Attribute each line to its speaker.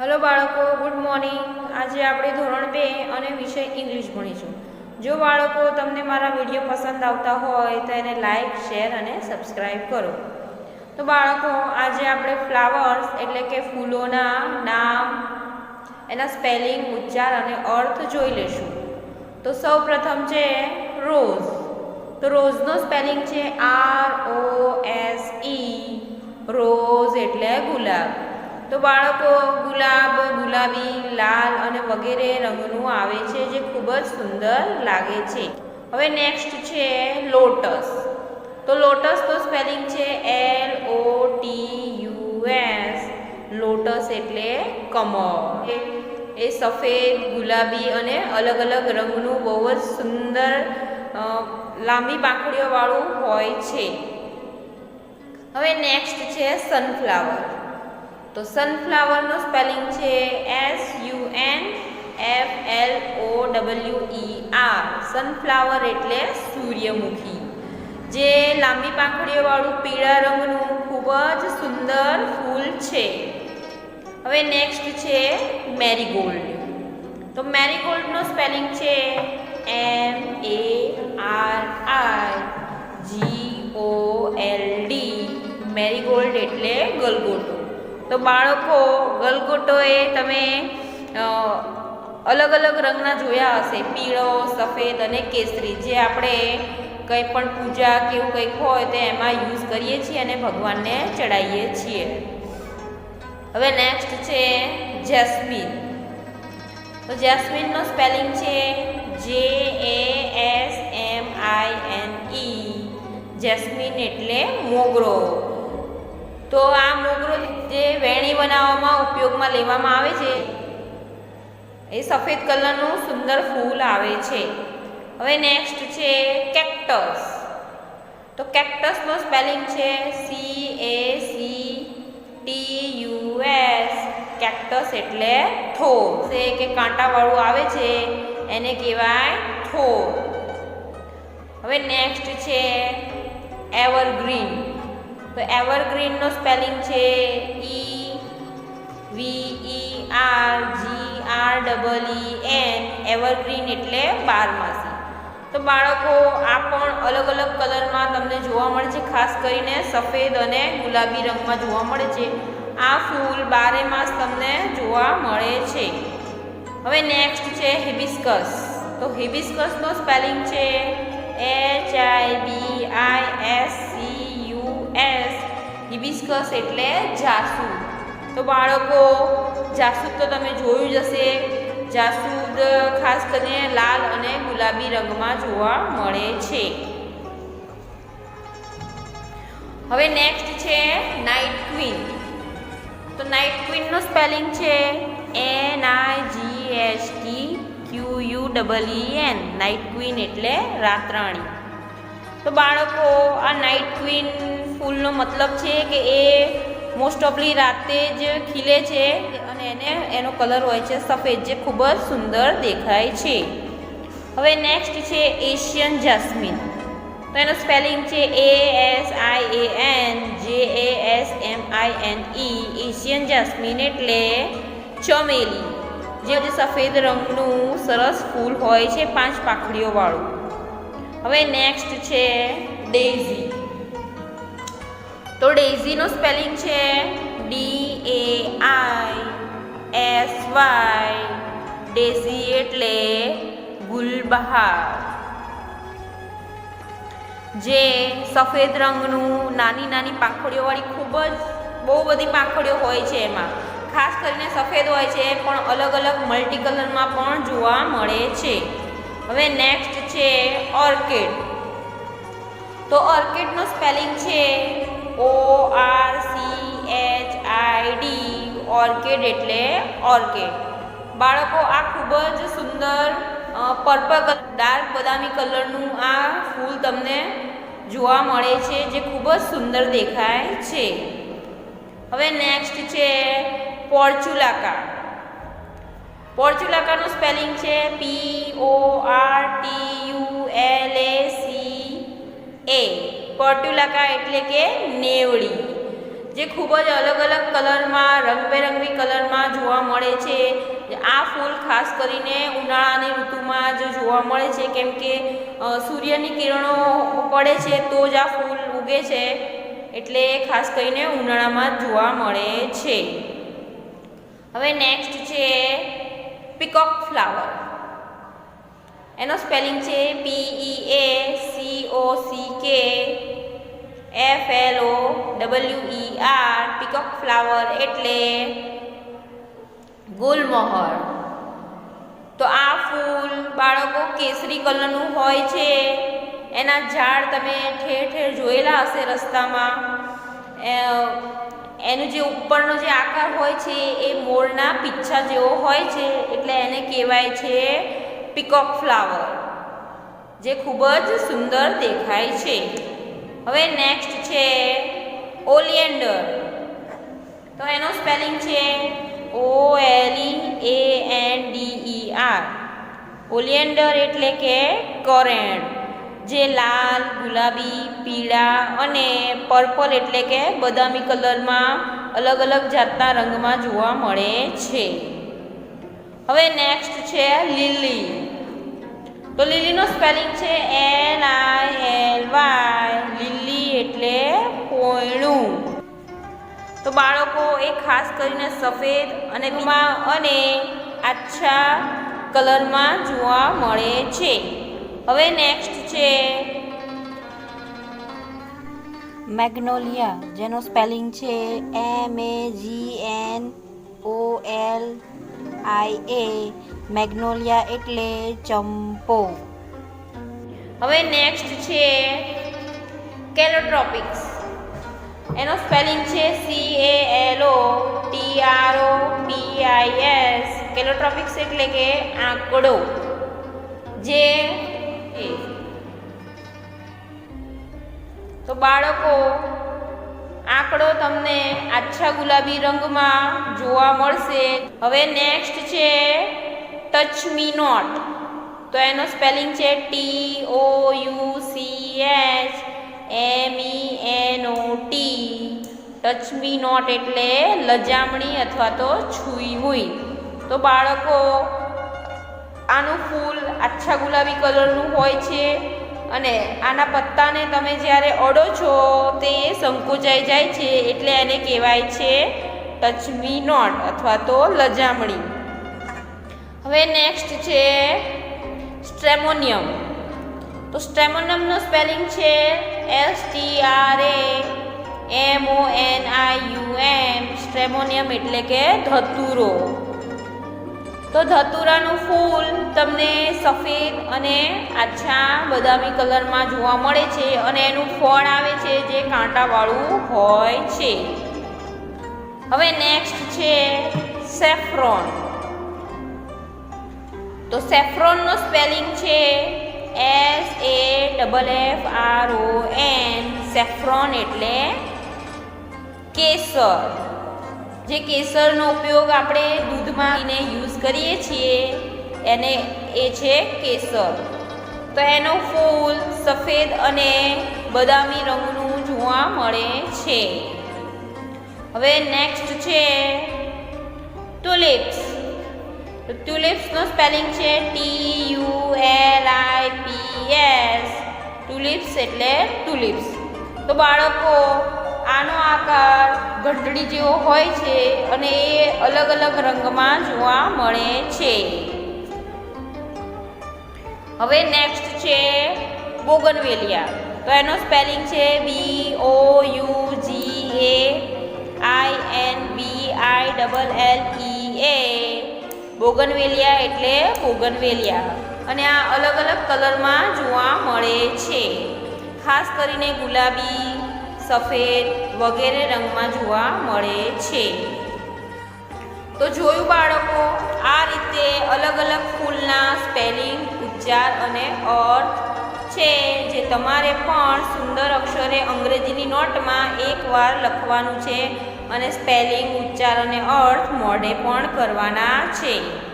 Speaker 1: Hello બાળકો, good morning. આજે આપણે ધોરણ બે અને વિષય ઇંગ્લિશ ભણીશું. જો બાળકો તમને મારા વીડિયો પસંદ આવતા હોય તો એને લાઇક શેર અને સબસ્ક્રાઈબ કરો. તો બાળકો, આજે આપણે ફ્લાવર્સ એટલે કે ફૂલોના નામ, એના સ્પેલિંગ, ઉચ્ચાર અને અર્થ જોઈ લેશું. તો સૌ છે રોઝ. તો રોઝનો સ્પેલિંગ છે R O S E. Rose એટલે ગુલાબ. તો બાળકો ગુલાબ, ગુલાબી, લાલ અને વગેરે રંગનું આવે છે જે ખૂબ જ સુંદર લાગે છે. હવે નેક્સ્ટ છે લોટસ તો લોટસ તો સ્પેલિંગ છે L O T U S lotus એટલે કમળ. એ- સફેદ, ગુલાબી અને અલગ અલગ રંગનું બહુ જ સુંદર લાંબી પાંખડીઓવાળું હોય છે. હવે નેક્સ્ટ છે સનફ્લાવર તો સનફ્લાવરનો સ્પેલિંગ છે S U N F L O W E R sunflower એટલે સૂર્યમુખી. જે લાંબી પાંખડીઓવાળું પીળા રંગનું ખૂબ જ સુંદર ફૂલ છે. હવે નેક્સ્ટ છે મેરીગોલ્ડ તો મેરીગોલ્ડનો સ્પેલિંગ છે M A R R G O L D marigold એટલે ગલગોટો. તો બાળકો, ગલગોટોએ તમે અલગ અલગ રંગના જોયા હશે. પીળો, સફેદ અને કેસરી. જે આપણે કંઈ પણ પૂજા કે એવું કંઈક હોય તો એમાં યુઝ કરીએ છીએ અને ભગવાનને ચડાવીએ છીએ. હવે નેક્સ્ટ છે જેસ્મિન. તો જેસ્મિનનો સ્પેલિંગ છે J A S M I N E jasmine એટલે મોગરો. તો આ મોગરો જે વેણી બનાવવામાં ઉપયોગમાં લેવામાં આવે છે, એ સફેદ કલરનું સુંદર ફૂલ આવે છે. હવે નેક્સ્ટ છે કેક્ટસ તો કેક્ટસનો સ્પેલિંગ છે C A C T U S cactus એટલે થોર. છે કે કાંટાવાળું આવે છે, એને કહેવાય થોર. હવે નેક્સ્ટ છે એવરગ્રીન તો એવરગ્રીનનો સ્પેલિંગ છે E V E R G R double E N evergreen એટલે બારમાસી. તો બાળકો, આ પણ અલગ અલગ કલરમાં તમને જોવા મળે છે, ખાસ કરીને સફેદ અને ગુલાબી રંગમાં જોવા મળે છે. આ ફૂલ બારે માસ તમને જોવા મળે છે. હવે નેક્સ્ટ છે હિબિસ્કસ તો હિબિસ્કસનો સ્પેલિંગ છે H I B I S S hibiscus એટલે જાસૂદ. તો બાળકો, જાસૂદ તો તમે જોયું જ હશે. જાસૂદ ખાસ કરીને લાલ અને ગુલાબી રંગમાં જોવા મળે છે. હવે નેક્સ્ટ છે નાઇટ ક્વીન તો નાઇટ ક્વીનનો સ્પેલિંગ છે N I G H T Q U double N night queen એટલે રાતરાણી. તો બાળકો, આ નાઇટ ક્વીન ફૂલનો મતલબ છે કે એ મોસ્ટ ઓફલી રાતે જ ખીલે છે અને એને, એનો કલર હોય છે સફેદ, જે ખૂબ જ સુંદર દેખાય છે. હવે નેક્સ્ટ છે એશિયન જાસ્મિન તો એનો સ્પેલિંગ છે એ S I A N J A S M I N E Asian jasmine એટલે ચમેલી, જે સફેદ રંગનું સરસ ફૂલ હોય છે પાંચ પાખડીઓવાળું હવે નેક્સ્ટ છે ડેઝી તો ડેઝીનું સ્પેલિંગ છે D A I S Y. Daisy એટલે ગુલબહાર. જે સફેદ રંગનું નાની નાની પાંખડીઓવાળી ખૂબ જ બહુ બધી પાંખડીઓ હોય છે એમાં. ખાસ કરીને સફેદ હોય છે, પણ અલગ અલગ મલ્ટી કલરમાં પણ જોવા મળે છે. હવે નેક્સ્ટ છે ઓર્કિડ. તો ઓર્કિડનું સ્પેલિંગ છે O R C H I D orchid એટલે ઓર્કિડ બાળકો, આ ખૂબ જ સુંદર પર્પલ ડાર્ક બદામી કલરનું આ ફૂલ તમને જોવા મળે છે, જે ખૂબ જ સુંદર દેખાય છે. હવે નેક્સ્ટ છે પોર્ચુલાકા પોર્ચ્યુલાકાનું સ્પેલિંગ છે P O R T U L A C A portulaca એટલે કે નેવડી જે ખૂબ જ અલગ અલગ કલરમાં, રંગબેરંગી કલરમાં જોવા મળે છે. આ ફૂલ ખાસ કરીને ઉનાળાની ઋતુમાં જ જોવા મળે છે. કેમ કે સૂર્યની કિરણો પડે છે તો જ આ ફૂલ ઉગે છે. એટલે ખાસ કરીને ઉનાળામાં જોવા મળે છે. હવે નેક્સ્ટ છે પીકોક ફ્લાવર એનો સ્પેલિંગ છે P E A C O C K F L O W E R peacock flower એટલે ગુલમોહર. તો આ ફૂલ બાળકો કેસરી કલરનું હોય છે. એના ઝાડ તમે ઠેર ઠેર જોયેલા હશે રસ્તામાં. એનું જે ઉપરનો જે આકાર હોય છે એ મોરના પીચ્છા જેવો હોય છે, એટલે એને કહેવાય છે પીકોક ફ્લાવર જે ખૂબ જ સુંદર દેખાય છે. હવે નેક્સ્ટ છે ઓલિયન્ડર તો એનું સ્પેલિંગ છે O L A N D E R oleander એટલે કે કરેણ, જે લાલ, ગુલાબી, પીળા અને પર્પલ એટલે કે બદામી કલરમાં અલગ અલગ જાતના રંગમાં જોવા મળે છે. હવે નેક્સ્ટ છે લીલી તો લીલીનો સ્પેલિંગ છે N I L Y lily એટલે કોયણું તો બાળકો, એ ખાસ કરીને સફેદ અને અને આછા કલરમાં જોવા મળે છે. હવે નેક્સ્ટ છે
Speaker 2: મેગ્નોલિયા, જેનો સ્પેલિંગ છે M A G N O L I A magnolia એટલે ચંપો.
Speaker 1: હવે નેક્સ્ટ છે કેલોટ્રોપિક્સ એનો સ્પેલિંગ છે C A L O T R O P I S calotropis એટલે કે આંકડો. જે તો બાળકો આંકડો તમને આછા ગુલાબી રંગમાં જોવા મળશે. હવે નેક્સ્ટ છે ટચ મી નોટ તો એનો સ્પેલિંગ છે T O U C H M E N O T touch me not એટલે લજામણી અથવા તો છૂઈ હુઈ. તો બાળકો, આનું ફૂલ આછા ગુલાબી કલરનું હોય છે. અને આના પત્તાને તમે જ્યારે અડો છો, તે સંકોચાઈ જાય છે એટલે એને કહેવાય છે ટચ મી નોટ અથવા તો લજામણી. હવે નેક્સ્ટ છે સ્ટ્રેમોનિયમ. તો સ્ટ્રેમોનિયમનો સ્પેલિંગ છે S T R A M O N I U M stramonium એટલે કે ધતુરો. તો ધતુરાનું ફૂલ તમને સફેદ અને આછા બદામી કલરમાં જોવા મળે છે અને એનું ફળ આવે છે જે કાંટાવાળું હોય છે. હવે નેક્સ્ટ છે સેફ્રોન તો સેફ્રોનનો સ્પેલિંગ છે S A double F R O N saffron એટલે કેસર. જે કેસરનો ઉપયોગ આપણે દૂધમાં યુઝ કરીએ છીએ, એને એ છે કેસર. તો એનો ફૂલ સફેદ અને બદામી રંગનું જોવા મળે છે. હવે નેક્સ્ટ છે ટુલિપ્સ ટ્યુલિપ્સનો સ્પેલિંગ છે T U L I P S tulips એટલે ટુલિપ્સ તો બાળકો આનો આકાર ઘંટડી જેવો હોય છે અને એ અલગ અલગ રંગમાં જોવા મળે છે. હવે નેક્સ્ટ છે બોગનવેલિયા. તો એનો સ્પેલિંગ છે B O U G A I N B I double L E A bougainvillea એટલે બોગનવેલિયા. અને આ અલગ અલગ કલરમાં જોવા મળે છે. ખાસ કરીને ગુલાબી સફેદ વગેરે રંગમાં જોવા મળે છે. તો જોયું બાળકો, આ રીતે અલગ અલગ ફૂલના સ્પેલિંગ, ઉચ્ચાર અને અર્થ છે, જે તમારે પણ સુંદર અક્ષરે અંગ્રેજીની નોટમાં એકવાર લખવાનું છે અને સ્પેલિંગ, ઉચ્ચાર અને અર્થ મોઢે પણ કરવાના છે.